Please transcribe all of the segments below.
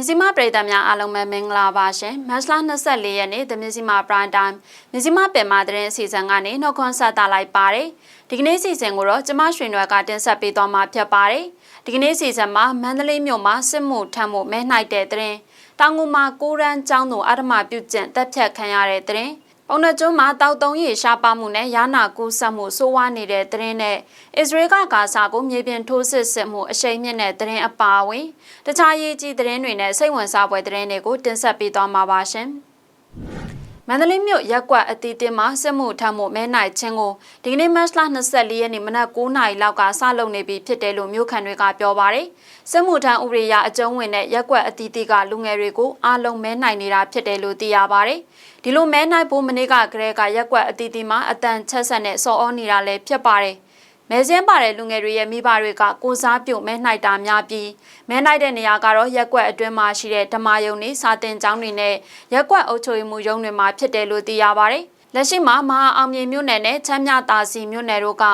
မြစီမပရိသတ်များအားလုံးပဲမင်္ဂလာပါရှင်မတ်လ24ရက်နေ့သမြစီမပရိုင်တိုင်းမြစီမပင်မသတင်းအစီအစဉ်ကနေနှုတ်ခွန်းဆက်တာလိုက်ပါတယ်ဒီကနေ့စီစဉ်ကိုတော့ကျမရွှေနွယ်ကတင်ဆက်ပေးသွားမှာဖြစ်ပါတယ်ဒီကနေ့စီစဉ်မှာမန္တလေးမြို့မှာစစ်မှုထမ်းမှုမဲနှိုက်တဲ့သတင်းတောင်ငူမှာကိုရန်ကျောင်းသူအာဓမပြုကျင့်တက်ဖြတ်ခံရတဲ့သတင်း ပုံနှကျွန်းမှာတောက်တုံးရီရှားပါမှုနဲ့ယာနာကူးဆက်မှုဆိုးဝါးနေတဲ့သတင်းနဲ့အစ္စရေးကဂါဇာကိုမြေပြင်ထိုးစစ်ဆင်မှုအရှိန်မြင့်တဲ့သတင်းအပါအဝင်တခြားရေးကြီးသတင်းတွေနဲ့စိတ်ဝင်စားဖွယ်သတင်းတွေကိုတင်ဆက်ပေးသွားမှာပါရှင်။ မန္တလေးမြို့ရက်ကွက်အတီးတင်းမှာစစ်မှုထမ်းမှုမဲနိုင်ချင်းကိုဒီကနေ့မတ်လ24ရက်နေ့မနက်9:00နာရီလောက်ကစလုပ်နေပြီဖြစ်တယ်လို့မြို့ခံတွေကပြောပါတယ်။စစ်မှုထမ်းဥပဒေအရအကျုံးဝင်တဲ့ရက်ကွက်အတီးတီးကလူငယ်တွေကိုအားလုံးမဲနိုင်နေတာဖြစ်တယ်လို့သိရပါတယ်။ဒီလိုမဲနိုင်ဖို့မနေ့ကကလေးကရက်ကွက်အတီးတီးမှာအတန်ချက်ဆက်နဲ့စော်ဩနေတာလည်းဖြစ်ပါတယ်။ မဲစင်းပါတဲ့လူငယ်တွေရဲ့မိဘတွေကကိုစားပြုတ်မဲနှိုက်တာများပြီးမဲနှိုက်တဲ့နေရာကတော့ရက်ကွက်အတွင်းမှာရှိတဲ့ဓမ္မယုံတွေစာတင်ကျောင်းတွေနဲ့ရက်ကွက်အုပ်ချုပ်ရေးမှုရုံးတွေမှာဖြစ်တယ်လို့သိရပါတယ်။လက်ရှိမှာမဟာအောင်မြေမြို့နယ်နဲ့ချမ်းမြတာစီမြို့နယ်တို့က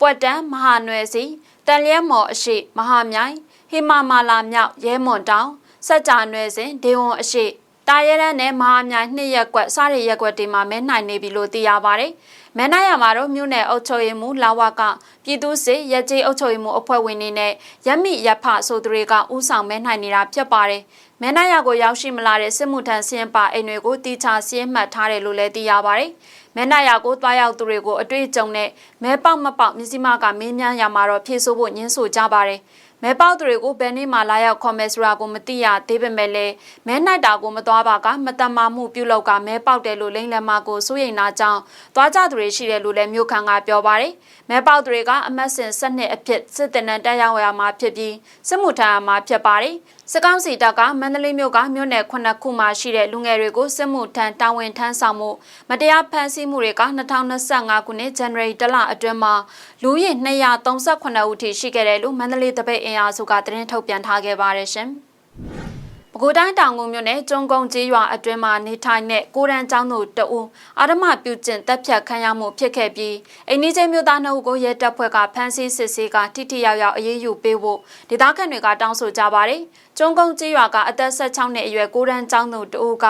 ပွက်တန်းမဟာနွယ်စီတန်လျက်မော်အရှိမဟာမြိုင်ဟိမာမာလာမြောက်ရဲမွန်တောင်စက်ကြနွယ်စဉ်ဒေဝွန်အရှိတာရဲရန်နဲ့မဟာမြိုင်နှစ်ရက်ကွက်စားရရက်ကွက်တွေမှာမဲနိုင်နေပြီလို့သိရပါတယ်။ မဲနိုင်ရမှာတော့မြို့နယ်အုပ်ချုပ်ရေးမှူးလာဝကပြည်သူ့စစ်ရကြေးအုပ်ချုပ်ရေးမှူးအဖွဲ့ဝင်တွေနဲ့ရက်မိရဖဆိုသူတွေကဥဆောင်မဲနိုင်နေတာဖြစ်ပါတယ်။မဲနိုင်ရကိုရောက်ရှိမလာတဲ့စစ်မှုထမ်းစင်းပါအိမ်တွေကိုတီချာစင်းမှတ်ထားတယ်လို့လည်းသိရပါတယ်။မဲနိုင်ရကိုတွားရောက်သူတွေကိုအတွေ့အကြုံနဲ့မဲပေါက်မပေါက်မြစည်းမကမင်းမြန်းရမှာတော့ဖြည့်ဆို့ဖို့ညှင်းဆိုကြပါတယ်။ မဲပေါက်သူတွေကိုဘယ်နေ့မှလာရောက်ခေါ်မယ်ဆိုတာကိုမသိရသေးပေမဲ့လည်းမဲနိုင်တာကိုမသွားပါကမတမာမှုပြုလုပ်ကမဲပေါက်တယ်လို့လိမ့်လမာကိုစိုးရိမ်နာကြောင်းသွားကြသူတွေရှိတယ်လို့လည်းမြို့ခံကပြောပါတယ်မဲပေါက်သူတွေကအမတ်စင်၁၂အဖြစ်စစ်တပ်နဲ့တက်ရောက်ရမှာဖြစ်ပြီးစစ်မှုထမ်းရမှာဖြစ်ပါတယ် စကောင်းစီတပ်ကမန္တလေးမြို့ကမြို့နယ်ခုနှစ်ခုမှာရှိတဲ့လူငယ်တွေကိုစစ်မှုထမ်းတာဝန်ထမ်းဆောင်မှုမတရားဖမ်းဆီးမှုတွေက2025ခုနှစ်ဇန်နဝါရီလအတွင်းမှာလူရည်238ဦးထိရှိခဲ့တယ်လို့မန္တလေးတပိတ်အင်အားစုကသတင်းထုတ်ပြန်ထားခဲ့ပါတယ်ရှင်။ ပဲခူးတိုင်းတောင်ကုန်းမြို့နယ်ကျုံကုန်းကျေးရွာအတွင်းမှာနေထိုင်တဲ့ကိုရန်ကျောင်းသူတအူအာဓမပြုကျင့်တပ်ဖြတ်ခံရမှုဖြစ်ခဲ့ပြီးအိန္ဒိချင်းမြို့သားနှုတ်ကိုရဲတပ်ဖွဲ့ကဖမ်းဆီးစစ်ဆေးကထိထိရောက်ရောက်အရေးယူပေးဖို့ဒေသခံတွေကတောင်းဆိုကြပါတယ်။ကျုံကုန်းကျေးရွာကအသက်16နှစ်အရွယ်ကိုရန်ကျောင်းသူတအူက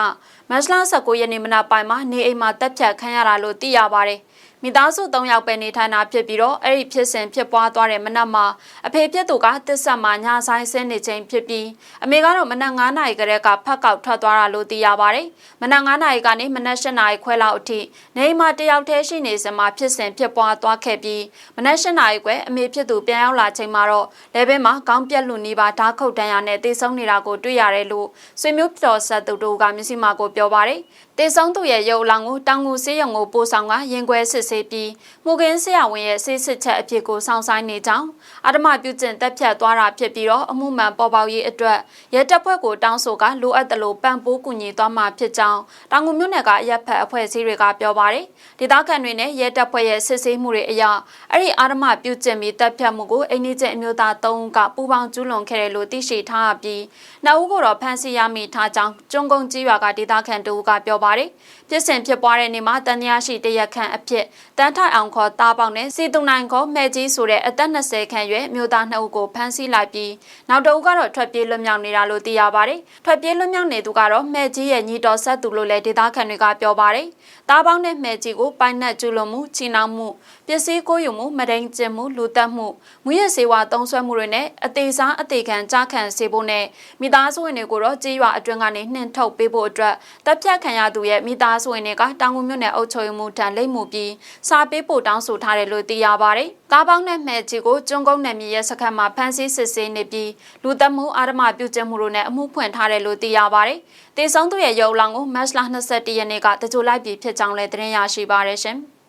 မတ်လ19ရက်နေ့မနက်ပိုင်းမှာနေအိမ်မှာတပ်ဖြတ်ခံရတာလို့သိရပါတယ်။ မိသားစု၃ယောက်ပဲနေထိုင်တာဖြစ်ပြီးတော့အဲ့ဒီဖြစ်စဉ်ဖြစ်ပွားသွားတဲ့မနက်မှာအဖေဖြစ်သူကတစ်ဆက်မှာညဆိုင်ဆင်းနေချိန်ဖြစ်ပြီးအမေကတော့မနက်9နာရီကလေးကဖက်ကောက်ထွက်သွားတာလို့သိရပါတယ်။မနက်9နာရီကနေမနက်10နာရီခွဲလောက်အထိနေအိမ်မှာတယောက်တည်းရှိနေစမှာဖြစ်စဉ်ဖြစ်ပွားသွားခဲ့ပြီးမနက်10နာရီခွဲအမေဖြစ်သူပြန်ရောက်လာချိန်မှာတော့လဲဘဲမှာခေါင်းပြက်လူနေပါဓာတ်ခုတ်တန်းရနဲ့တေဆုံးနေတာကိုတွေ့ရတယ်လို့ဆွေမျိုးတော်ဆက်သူတို့ကမျက်စိမှာကိုပြောပါတယ်။တေဆုံးသူရဲ့ရုပ်အလောင်းကိုတောင်ငူဆေးရုံကိုပို့ဆောင်ကရင်ခွဲစစ်ဆေးပြီးမှုကင်းဆရာဝန်ရဲ့ဆေးစစ်ချက်အဖြစ်ကိုစောင့်ဆိုင်နေကြောင်းအာဓမပြုကျင့်တက်ဖြတ်သွားတာဖြစ်ပြီးတော့အမှုမှန်ပေါ်ပေါက်ရေးအတွက်ရဲတပ်ဖွဲ့ကိုတောင်းဆိုကလိုအပ်တယ်လို့ပံ့ပိုးကူညီသွားမှာဖြစ်ကြောင်းတောင်ငူမြို့နယ်ကအရက်ဖက်အဖွဲ့အစည်းတွေကပြောပါတယ်ဒေသခံတွေနဲ့ရဲတပ်ဖွဲ့ရဲ့စစ်ဆေးမှုတွေအရအဲ့ဒီအာဓမပြုကျင့်ပြီးတက်ဖြတ်မှုကိုအိန္ဒိကျအမျိုးသား၃ဦးကပူးပေါင်းကျူးလွန်ခဲ့တယ်လို့သိရှိထားပြီးနောက်ဦးကိုတော့ဖမ်းဆီးရမိထားကြောင်းကျုံကုန်းကြီးရွာကဒေသခံတို့ကပြောပါတယ်။ပြစ်စင်ဖြစ်ပွားတဲ့နေ့မှာတန်တရားရှိတရက်ခန့်အဖြစ်တန်းထိုင်အောင်ခေါ်တားပေါက်နဲ့စီတူနိုင်ခေါ်မဲကြီးဆိုတဲ့အသက်20ခန့်ရွယ်မြို့သားနှစ်ဦးကိုဖမ်းဆီးလိုက်ပြီးနောက်တစ်ဦးကတော့ထွက်ပြေးလွတ်မြောက်နေတာလို့သိရပါတယ်။ထွက်ပြေးလွတ်မြောက်နေသူကတော့မဲကြီးရဲ့ညီတော်ဆက်သူလို့လည်းဒေသခံတွေကပြောပါတယ်။တားပေါက်နဲ့မဲကြီးကိုပိုင်နက်ကျူးလွန်မှုချီနှောင်မှုပစ္စည်းကိုယူမှုမဒိန်ကျင်မှုလူတက်မှုမူရစေဝါသုံးဆွဲမှုတွေနဲ့အသေးစားအသေးခံကြားခံစေဖို့နဲ့မိသားစုဝင်တွေကိုတော့ကြေးရွာအတွင်းကနေနှင်ထုတ်ပေးဖို့အတွက်တပ်ဖြတ်ခံရသူရဲ့မိသားစုဝင်တွေကတောင်ကုန်မြို့နယ်အုပ်ချုပ်ရေးမှူးထံလိမ့်မှုပြီးစာပေးပို့တောင်းဆိုထားတယ်လို့သိရပါတယ်။ကားပေါင်းနဲ့မှဲ့ကြီးကိုကျွန်းကုန်းနယ်မြေရဲစခန်းမှာဖမ်းဆီးစစ်ဆေးနေပြီးလူသက်မှုအာဓမပြုကျင့်မှုတို့နဲ့အမှုဖွင့်ထားတယ်လို့သိရပါတယ်။တေဆုံးသူရဲ့ရုပ်လောင်ကိုမတ်လ22ရက်နေ့ကတကြိုလိုက်ပြီးဖြစ်ကြောင်းလည်းသတင်းရရှိပါရရှင်။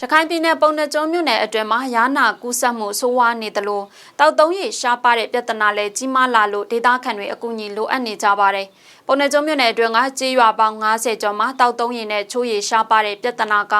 ရခိုင်ပြည်နယ်ပုံနှကျုံမြို့နယ်အတွင်းမှာရာနာကူးဆက်မှုဆိုးဝါးနေသလိုတောက်သုံးရရှားပါတဲ့ပြဿနာလည်းကြီးမားလာလို့ဒေသခံတွေအကူအညီလိုအပ်နေကြပါတယ်။ ပုံနှကျုံမြို့နယ်အတွင်းကကြေးရွာပေါင်း90ကျော်မှာတောက်သုံးရည်နဲ့ချိုးရည်ရှားပါတဲ့ပြဿနာက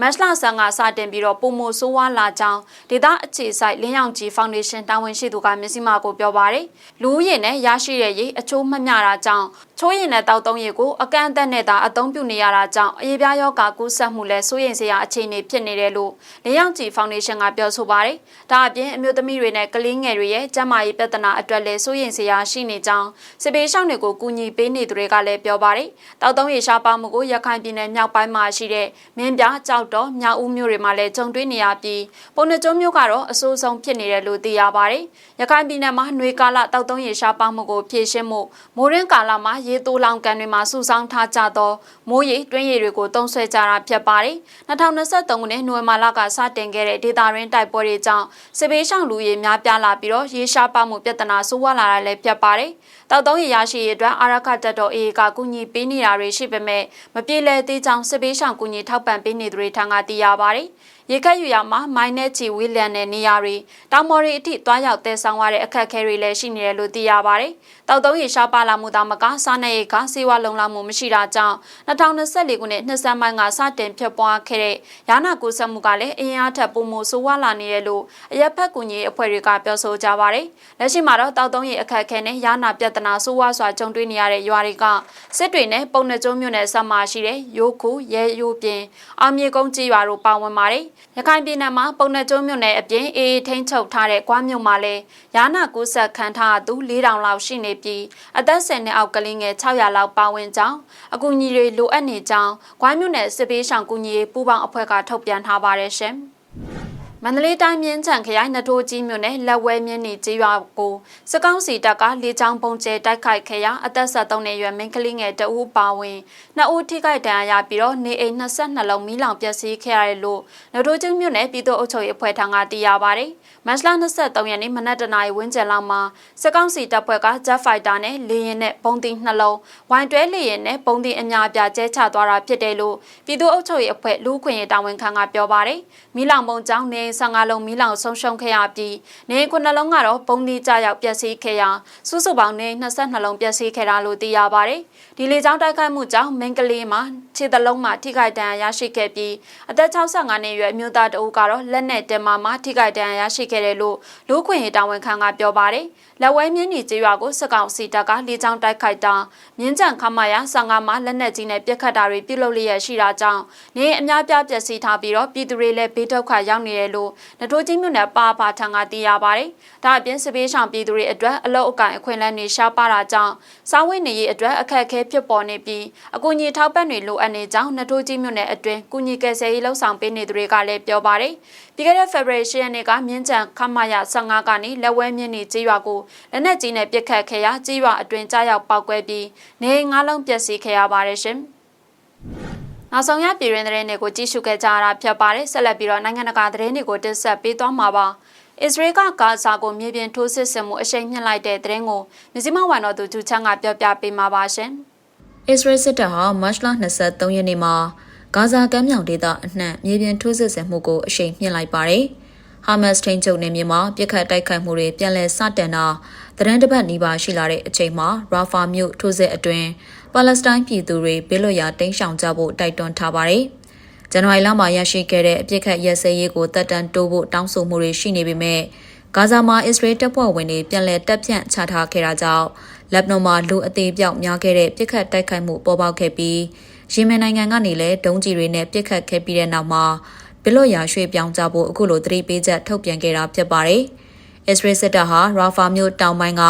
မတ်လဆန်ကစတင်ပြီးတော့ပုံမှုဆိုးဝါးလာကြောင်းဒေသအခြေဆိုင်လင်းရောင်ကြီးဖောင်ဒေးရှင်းတာဝန်ရှိသူကမျက်စိမှကိုပြောပါတယ်။လူဦးရေနဲ့ရရှိတဲ့ရည်အချိုးမမျှတာကြောင့်ချိုးရင်နဲ့တောက်သုံးရည်ကိုအကန့်အသတ်နဲ့သာအသုံးပြုနေရတာကြောင့်အရေးပြားယောဂါကူးစက်မှုလည်းစိုးရိမ်စရာအခြေအနေဖြစ်နေတယ်လို့လေယောင်ကြည်ဖောင်ဒေးရှင်းကပြောဆိုပါတယ်။ဒါအပြင်အမျိုးသမီးတွေနဲ့ကလေးငယ်တွေရဲ့ကျန်းမာရေးပြဿနာအတွက်လည်းစိုးရိမ်စရာရှိနေကြောင်းစစ်ပေးရှောင်းတွေကိုကူညီပေးနေသူတွေကလည်းပြောပါတယ်။တောက်သုံးရည်ရှားပါမှုကိုရခိုင်ပြည်နယ်မြောက်ပိုင်းမှာရှိတဲ့မင်းပြကြောက်တော်မြောက်ဦးမြို့တွေမှာလည်းကြုံတွေ့နေရပြီးပုံနှကျုံးမြို့ကတော့အဆိုးဆုံးဖြစ်နေတယ်လို့သိရပါတယ်။ရခိုင်ပြည်နယ်မှာနှွေကာလတောက်သုံးရည်ရှားပါမှုကိုဖြည့်ရှင်းမှုမိုးရင်းကာလမှာရေတိုးလောင်ကန်တွေမှာစုဆောင်းထားကြသောမိုးရေတွင်းရေတွေကိုတုံးဆွဲကြတာဖြစ်ပါတယ်။2023ခုနှစ်နိုဝင်ဘာလကစတင်ခဲ့တဲ့ဒေတာရင်းတိုက်ပွဲတွေကြောင့်စစ်ဘေးရှောင်လူရေများပြားလာပြီးတော့ရေရှားပါမှုပြဿနာဆိုးဝါးလာတာလည်းဖြစ်ပါတယ်။တောက်သုံးရရရှိရေးအတွက်အာရခတက်တော်အေကကူညီပေးနေတာတွေရှိပေမဲ့မပြေလည်သေးကြောင်းစစ်ဘေးရှောင်ကူညီထောက်ပံ့ပေးနေသူတွေထံကသိရပါတယ်။ ရေခက်ယူရမှာမိုင်းနဲ့ချီဝီလန်တဲ့နေရာတွေတောင်မော်ရီအထိတွားရောက်တဲဆောင်ရတဲ့အခက်အခဲတွေလည်းရှိနေတယ်လို့သိရပါတယ်။တောက်သုံးရေရှားပါလာမှုသာမကစားနေရေကစေဝါလုံလောက်မှုမရှိတာကြောင့်2024ခုနှစ်နှစ်ဆန်းပိုင်းကစတင်ဖြစ်ပွားခဲ့တဲ့ရာနာကူးစက်မှုကလည်းအင်အားထက်ပိုမိုဆိုးဝါးလာနေတယ်လို့အရက်ဖက်ကူညီအဖွဲ့တွေကပြောဆိုကြပါတယ်။လက်ရှိမှာတော့တောက်သုံးရေအခက်အခဲနဲ့ရာနာပြဿနာဆိုးဝါးစွာကြုံတွေ့နေရတဲ့ရွာတွေကစစ်တွေနဲ့ပုံနှကျုံးမြို့နယ်ဆက်မှာရှိတဲ့ရိုးခုရဲရိုးပြင်အောင်မြေကုန်းကြီးရွာတို့ပါဝင်ပါတယ်။ရခိုင်ပြည်နယ်မှာပုံနှကျုံးမြို့နယ်အပြင်အေးထိန်းချုပ်ထားတဲ့ကွားမြို့မှာလည်းရာနာကူးဆက်ခံထားသူ4000လောက်ရှိနေပြီးအသက်10နှစ်အောက်ကလေးငယ်600လောက်ပါဝင်ကြောင်းအကူအညီတွေလိုအပ်နေကြောင်းကွားမြို့နယ်စစ်ပေးဆောင်ကူညီရေးပူးပေါင်းအဖွဲ့ကထုတ်ပြန်ထားပါတယ်ရှင်။ မန္တလေးတိုင်းမြင်းချံခရိုင်နထိုးကြီးမြို့နယ်လက်ဝဲမြင်းနေကြီးရွာကိုစကောင်းစီတပ်ကလေကြောင်းပုံကျဲတိုက်ခိုက်ခဲ့ရာအသက်73နှစ်အရွယ်မင်းကလေးငယ်တဦးပါဝင်နှစ်ဦးထိခိုက်ဒဏ်ရာရပြီးတော့နေအိမ်22လုံးမီးလောင်ပျက်စီးခဲ့ရတယ်လို့နထိုးကြီးမြို့နယ်ပြည်သူ့အုပ်ချုပ်ရေးအဖွဲ့ထံကသိရပါတယ်။ မတ်လ23ရက်နေ့မနက်တနာရီဝန်းကျင်လောက်မှာစကောင်းစီတပ်ဖွဲ့က Jet Fighter နဲ့လေယာဉ်နဲ့ပုံတင်နှလုံးဝိုင်းတွဲလေယာဉ်နဲ့ပုံတင်အများအပြားကျဲချသွားတာဖြစ်တယ်လို့ပြည်သူ့အုပ်ချုပ်ရေးအဖွဲ့လူ့ခွင့်ရေးတာဝန်ခံကပြောပါတယ်။မီးလောင်ပုံကြောင့်နေ15လုံးမီးလောင်ဆုံးရှုံးခဲ့ရပြီးနေခုနှလုံးကတော့ပုံသီးကြရောက်ပျက်စီးခဲ့ရာစုစုပေါင်းနေ22လုံးပျက်စီးခဲ့တာလို့သိရပါတယ်။ဒီလေကြောင်းတိုက်ခိုက်မှုကြောင့်မင်းကလေးမှာခြေသလုံးမှာထိခိုက်ဒဏ်ရာရရှိခဲ့ပြီးအသက်65နှစ်အရွယ်အမျိုးသားတဦးကတော့လက်နဲ့တင်မာမှာထိခိုက်ဒဏ်ရာရရှိခဲ့တယ်လို့လူခွင့်ရေးတာဝန်ခံကပြောပါတယ်။လက်ဝဲမြင်းညီကျေးရွာကိုစကောင်စီတပ်ကလေကြောင်းတိုက်ခိုက်တာမြင်းကြံခမရ15မှာလက်နက်ကြီးနဲ့ပြစ်ခတ်တာတွေပြုလုပ်လျက်ရှိတာကြောင့်နေအများပြားပျက်စီးထားပြီးတော့ပြည်သူတွေလည်းဘေးဒုက္ခရောက်နေတယ်လို့နထိုးကြီးမြို့နယ်ပါပါထံကသိရပါတယ်။ဒါအပြင်စပေးဆောင်ပြည်သူတွေအတွက်အလုတ်အကန့်အခွင့်အလမ်းတွေရှားပါတာကြောင့်စားဝတ်နေရေးအတွက်အခက်အခဲဖြစ်ပေါ်နေပြီးအကူအညီထောက်ပံ့တွေလိုအပ်နေကြောင်းနထိုးကြီးမြို့နယ်အတွင်းကုညီကယ်ဆယ်ရေးလှုပ်ဆောင်ပေးနေသူတွေကလည်းပြောပါတယ်။ပြီးခဲ့တဲ့ February 10ရက်နေ့ကမြင်းကြံခမရ15ကနေလက်ဝဲမြင်းနေကြေးရွာကိုလက်နက်ကြီးနဲ့ပစ်ခတ်ခဲ့ရာကြေးရွာအတွင်းကြားရောက်ပောက်ကွဲပြီးနေငါးလုံးပျက်စီးခဲ့ရပါတယ်ရှင်။နောက်ဆုံးရပြည်တွင်သတင်းတွေကိုကြည့်ရှုခဲ့ကြရတာဖြစ်ပါတယ်ဆက်လက်ပြီးတော့နိုင်ငံတကာသတင်းတွေကိုတင်ဆက်ပေးသွားမှာပါအစ္စရေးကဂါဇာကိုမြေပြင်ထိုးစစ်ဆင်မှုအရှိန်မြင့်လိုက်တဲ့သတင်းကိုမြစီမဝန်တော်သူဂျူချန်ကပြောပြပေးမှာပါရှင်။အစ္စရေးစစ်တပ်ဟာမတ်လ23ရက်နေ့မှာဂါဇာကမ်းမြောင်ဒေသအနှံ့မြေပြင်ထိုးစစ်ဆင်မှုကိုအရှိန်မြင့်လိုက်ပါတယ်။ ဟာမတ်စ်ထိန်းချုပ်နေမြေမှာပြစ်ခတ်တိုက်ခိုက်မှုတွေပြန်လည်စတင်တာသတင်းတပတ်နီးပါးရှိလာတဲ့အချိန်မှာရာဖာမြို့ထိုးစစ်အတွင်းပါလက်စတိုင်းပြည်သူတွေဘေးလွတ်ရာတိမ်းရှောင်ကြဖို့တိုက်တွန်းထားပါတယ်။ဇန်နဝါရီလမှာရရှိခဲ့တဲ့အပြစ်ခတ်ရက်စဲရေးကိုတပ်တန်းတိုးဖို့တောင်းဆိုမှုတွေရှိနေပေမဲ့ဂါဇာမှာအစ္စရေးတပ်ဖွဲ့ဝင်တွေပြန်လည်တပ်ဖြန့်ချထားခဲ့တာကြောင့်လက်ဘနွန်မှာလူအသေးပြောက်များခဲ့တဲ့ပြစ်ခတ်တိုက်ခိုက်မှုပေါ်ပေါက်ခဲ့ပြီးယီမင်နိုင်ငံကနေလည်းဒုံးကျည်တွေနဲ့ပြစ်ခတ်ခဲ့ပြီးတဲ့နောက်မှာ ဘီလို့ရာရွှေ့ပြောင်းကြဖို့အခုလိုသတိပေးချက်ထုတ်ပြန်ခဲ့တာဖြစ်ပါတယ်။အစ္စရေးစစ်တပ်ဟာရာဖာမြို့တောင်ပိုင်းက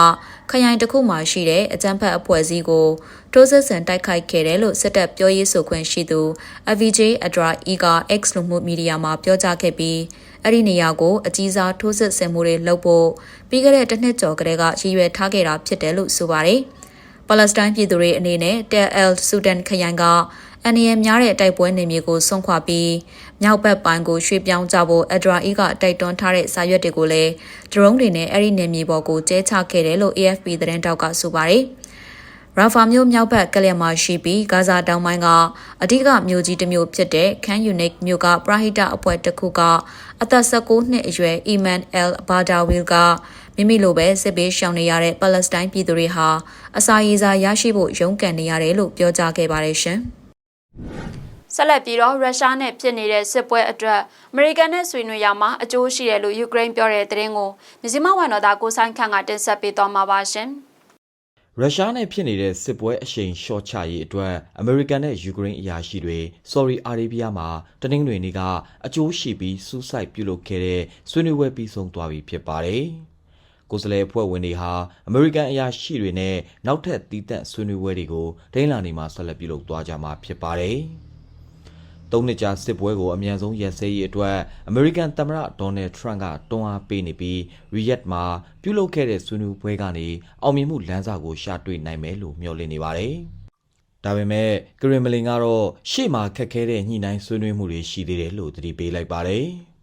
ခရိုင်တစ်ခုမှာရှိတဲ့အကြမ်းဖက်အဖွဲ့အစည်းကိုတိုးစစ်ဆန်တိုက်ခိုက်ခဲ့တယ်လို့စစ်တပ်ပြောရေးဆိုခွင့်ရှိသူ AVJ Adra E က X လူမှုမီဒီယာမှာပြောကြားခဲ့ပြီးအဲ့ဒီနေရာကိုအကြီးစားထိုးစစ်ဆင်မှုတွေလုပ်ဖို့ပြီးခဲ့တဲ့တစ်နှစ်ကျော်ကတည်းကရည်ရွယ်ထားခဲ့တာဖြစ်တယ်လို့ဆိုပါတယ်။ပါလက်စတိုင်းပြည်သူတွေအနေနဲ့တယ်အယ်ဆူဒန်ခရိုင်က အန်နီယံများတဲ့တိုက်ပွဲနေမြေကိုဆုံးခွာပြီးမြောက်ဘက်ပိုင်းကိုရွှေ့ပြောင်းကြဖို့အဒရာအီကတိုက်တွန်းထားတဲ့စာရွက်တွေကိုလည်းဒရုန်းတွေနဲ့အဲ့ဒီနေမြေပေါ်ကိုကျဲချခဲ့တယ်လို့ AFP သတင်းတောက်ကဆိုပါတယ်။ရာဖာမြို့မြောက်ဘက်ကလျက်မှာရှိပြီးဂါဇာတောင်ပိုင်းကအဓိကမြို့ကြီးတစ်မြို့ဖြစ်တဲ့ခန်းယူနစ်မြို့ကပရာဟိတအဖွဲ့တစ်ခုကအသက်16နှစ်အရွယ်အီမန်အယ်ဘာဒါဝီလ်ကမိမိလိုပဲစစ်ပေးရှောင်နေရတဲ့ပါလက်စတိုင်းပြည်သူတွေဟာအစာရေစာရရှိဖို့ရုန်းကန်နေရတယ်လို့ပြောကြားခဲ့ပါတယ်ရှင်။ ဆက်လက်ပြီးတော့ရုရှားနဲ့ဖြစ်နေတဲ့စစ်ပွဲအတွက်အမေရိကန်နဲ့ဆွေးနွေးရမှာအကျိုးရှိတယ်လို့ယူကရိန်းပြောတဲ့သတင်းကိုမြစည်းမဝန်တော်သားကိုဆိုင်ခန့်ကတင်ဆက်ပေးသွားမှာပါရှင်ရုရှားနဲ့ဖြစ်နေတဲ့စစ်ပွဲအရှိန်လျှော့ချရေးအတွက်အမေရိကန်နဲ့ယူကရိန်းအရာရှိတွေဆော်ဒီအာရေဗျမှာတနင်္ဂနွေနေ့ကအကျိုးရှိပြီးစူးစိုက်ပြုလုပ်ခဲ့တဲ့ဆွေးနွေးပွဲပြီးဆုံးသွားပြီဖြစ်ပါတယ်။ ကိုယ်စားလှယ်အဖွဲ့ဝင်တွေဟာအမေရိကန်အရာရှိတွေနဲ့နောက်ထပ်တည်တံ့ဆွေးနွေးပွဲတွေကိုဒိန်းလာနေမှာဆက်လက်ပြုလုပ်သွားကြမှာဖြစ်ပါတယ်။သုံးနှစ်ကြာစစ်ပွဲကိုအမြန်ဆုံးရပ်စဲရေးအတွက်အမေရိကန်သမ္မတဒေါ်နယ်ထရန့်ကတွန်းအားပေးနေပြီးရီယက်မှာပြုလုပ်ခဲ့တဲ့ဆွေးနွေးပွဲကနေအောင်မြင်မှုလမ်းစာကိုရှာတွေ့နိုင်မယ်လို့မျှော်လင့်နေပါတယ်။ဒါပေမဲ့ကရင်မလင်ကတော့ရှေ့မှာခက်ခဲတဲ့ညှိနှိုင်းဆွေးနွေးမှုတွေရှိသေးတယ်လို့သတိပေးလိုက်ပါတယ်။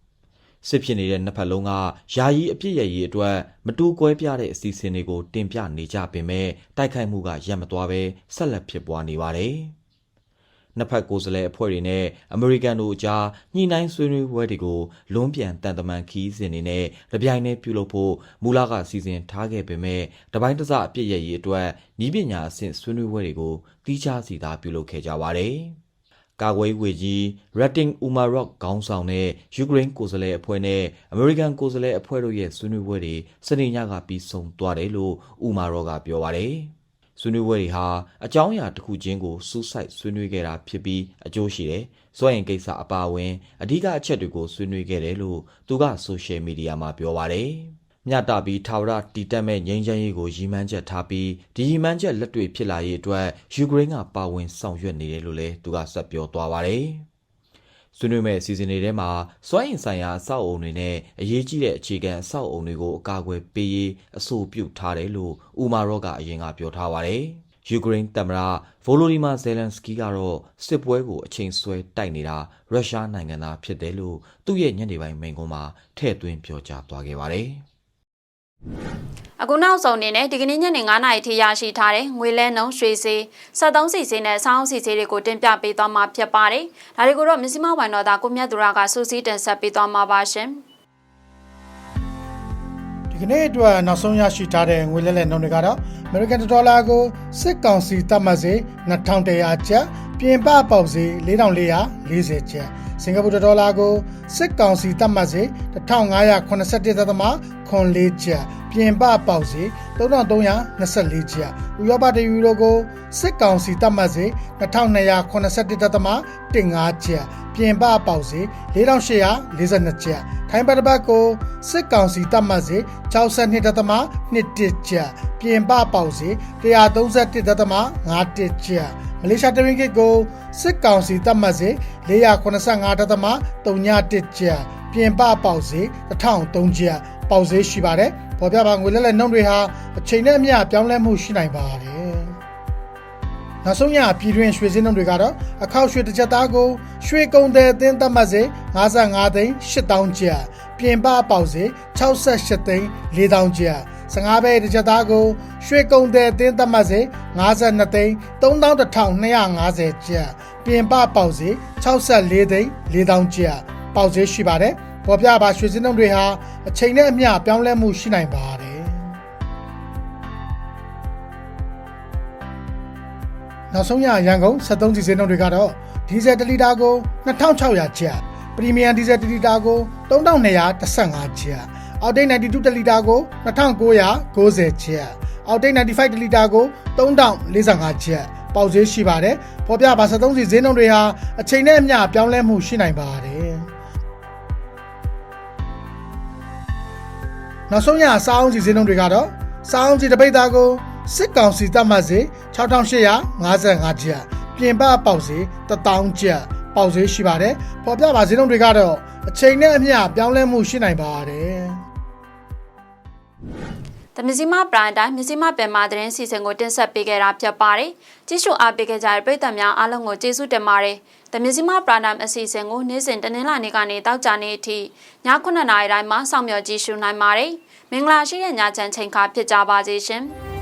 စစ်ဖြစ်နေတဲ့နှစ်ဖက်လုံးကယာယီအပြစ်ရရေးအတွက်မတူကွဲပြားတဲ့အစီအစဉ်တွေကိုတင်ပြနေကြပေမဲ့တိုက်ခိုက်မှုကရပ်မသွားပဲဆက်လက်ဖြစ်ပွားနေပါတယ်။နှစ်ဖက်ကိုယ်စားလှယ်အဖွဲ့တွေနဲ့အမေရိကန်တို့အကြားညှိနှိုင်းဆွေးနွေးပွဲတွေကိုလွန်းပြန်တန်တမန်ခီးစဉ်တွေနဲ့တပြိုင်တည်းပြုလုပ်ဖို့မူလကစီစဉ်ထားခဲ့ပေမဲ့တပိုင်းတစအပြစ်ရရေးအတွက်ဤပညာအဆင့်ဆွေးနွေးပွဲတွေကိုတီးခြားစီသာပြုလုပ်ခဲ့ကြပါတယ်။ ကာကွယ်ရေးဝေကြီး Rating Umarok ခေါင်းဆောင်တဲ့ ယူကရိန်းကိုယ်စားလှယ်အဖွဲ့နဲ့ အမေရိကန်ကိုယ်စားလှယ်အဖွဲ့တို့ရဲ့ ဆွေးနွေးပွဲတွေ စနေညက ပြီးဆုံးသွားတယ်လို့ Umarok ကပြောပါတယ်။ဆွေးနွေးပွဲတွေဟာ အကြောင်းအရာတစ်ခုချင်းကို စူးစိုက်ဆွေးနွေးခဲ့တာဖြစ်ပြီး အကျိုးရှိတယ်။စွန့်ရင်ကိစ္စအပါအဝင် အဓိကအချက်တွေကို ဆွေးနွေးခဲ့တယ်လို့ သူက ဆိုရှယ်မီဒီယာမှာ ပြောပါတယ်။ မြတာပြီးထာဝရတည်တက်မဲ့ငြိမ်းချမ်းရေးကိုရည်မှန်းချက်ထားပြီးဒီရည်မှန်းချက်လက်တွေ့ဖြစ်လာရေးအတွက်ယူကရိန်းကပါဝင်ဆောင်ရွက်နေတယ်လို့လည်းသူကဆက်ပြောသွားပါတယ်။ဆွေးနွေးမဲ့အစီအစဉ်တွေထဲမှာစွမ်းအင်ဆိုင်ရာအဆောက်အုံတွေနဲ့အရေးကြီးတဲ့အခြေခံအဆောက်အုံတွေကိုအကာအကွယ်ပေးရေးအဆိုပြုထားတယ်လို့ဥမာရော့ကအရင်ကပြောထားပါတယ်။ယူကရိန်းသမ္မတဗိုလိုဒီမာဇယ်လန်စကီကတော့စစ်ပွဲကိုအချိန်ဆွဲတိုက်နေတာရုရှားနိုင်ငံသားဖြစ်တယ်လို့သူ့ရဲ့ညနေပိုင်းမိန့်ခွန်းမှာထည့်သွင်းပြောကြားသွားခဲ့ပါတယ်။ အခုနောက်ဆုံးအနေနဲ့ဒီကနေ့ညနေ9:00နာရီထိရရှိထားတဲ့ငွေလဲနှုန်းရွှေစီ73စီစီနဲ့ဆောင်းစီစီတွေကိုတင်ပြပေးသွားမှာဖြစ်ပါတယ်။ဒါတွေကိုတော့မြစီမဝန်တော်သားကိုမြတ်သူရကစူးစီးတင်ဆက်ပေးသွားမှာပါရှင်။ဒီကနေ့အတွက်နောက်ဆုံးရရှိထားတဲ့ငွေလဲလှယ်နှုန်းတွေကတော့ American Dollar ကိုစစ်ကောင်စီသတ်မှတ်စေ2100ကျပ်ပြင်ပပေါက်စေ4440ကျပ် စင်ကာပူဒေါ်လာကိုစစ်ကောင်စီသတ်မှတ်စေ1581.4ကျပ်ပြင်ပပေါက်စေ3324ကျပ်ဥရောပတယူရိုကိုစစ်ကောင်စီသတ်မှတ်စေ2281.15ကျပ်ပြင်ပပေါက်စေ4842ကျပ်ထိုင်းဘတ်တစ်ဘတ်ကိုစစ်ကောင်စီတတ်မှတ်စေ62.21ကျပ် ပြင်ပပေါက်စေ131.51ကျပ်မလေးရှားတရင်းကစ်ကိုစစ်ကောင်စီတတ်မှတ်စေ485.31ကျပ်ပြင်ပပေါက်စေ1003ကျပ်ပေါက်စေရှိပါတယ်ပေါ်ပြပါငွေလက်လက်နှုန်းတွေဟာအချိန်နဲ့အမျှပြောင်းလဲမှုရှိနိုင်ပါတယ်နောက်ဆုံးရပြည်တွင်းရွှေစင်းနှုန်းတွေကတော့အခောက်ရွှေတစ်ချက်သားကိုရွှေကုံတဲ့အသင်းသတ်မှတ်စေ55သိန်း8000ကျပ်ပြင်ပပေါက်စေ68သိန်း4000ကျပ် 15ပဲတစ်ချက်သားကိုရွှေကုံတဲ့အသင်းသတ်မှတ်စေ52သိန်း3150ကျပ်ပြင်ပပေါက်စေ64သိန်း4000ကျပ်ပေါက်စေရှိပါတယ်ပေါ်ပြပါရွှေစင်းနှုန်းတွေဟာအချိန်နဲ့အမျှပြောင်းလဲမှုရှိနိုင်ပါတယ်နောက်ဆုံးရရန်ကုန်73စီစင်းနှုန်းတွေကတော့ဒီဇယ်1လီတာကို2600ကျပ်ပရီမီယံဒီဇယ်1လီတာကို3215ကျပ် အောက်တိတ်92တလီတာကို2990ကျပ်အောက်တိတ်95တလီတာကို3045ကျပ်ပေါက်ဈေးရှိပါတယ်ပေါ်ပြပါ73စီဈေးနှုန်းတွေဟာအချိန်နဲ့အမျှပြောင်းလဲမှုရှိနိုင်ပါတယ်နောက်ဆုံးရစားအောင်စီဈေးနှုန်းတွေကတော့စားအောင်စီတပိတ်သားကိုစစ်ကောင်စီတတ်မှတ်စေ6855ကျပ်ပြင်ပပေါက်စေ1000ကျပ်ပေါက်ဈေးရှိပါတယ်ပေါ်ပြပါဈေးနှုန်းတွေကတော့အချိန်နဲ့အမျှပြောင်းလဲမှုရှိနိုင်ပါတယ်။ တမစီမပရိုင်တိုင်းမြစီမပင်မာသတင်းစီစဉ်ကိုတင်ဆက်ပေးခဲ့တာဖြစ်ပါတယ်။ကြည့်ရှုအားပေးခဲ့ကြတဲ့ပရိသတ်များအားလုံးကိုကျေးဇူးတင်ပါတယ်။တမစီမပရိုင်တိုင်းအစီအစဉ်ကိုနေ့စဉ်တနင်္လာနေ့ကနေတောက်ကြနေ့အထိည9:00နာရီတိုင်းမှာစောင့်မျှော်ကြည့်ရှုနိုင်ပါတယ်။မင်္ဂလာရှိတဲ့ညချမ်းချိန်ခါဖြစ်ကြပါစေရှင်။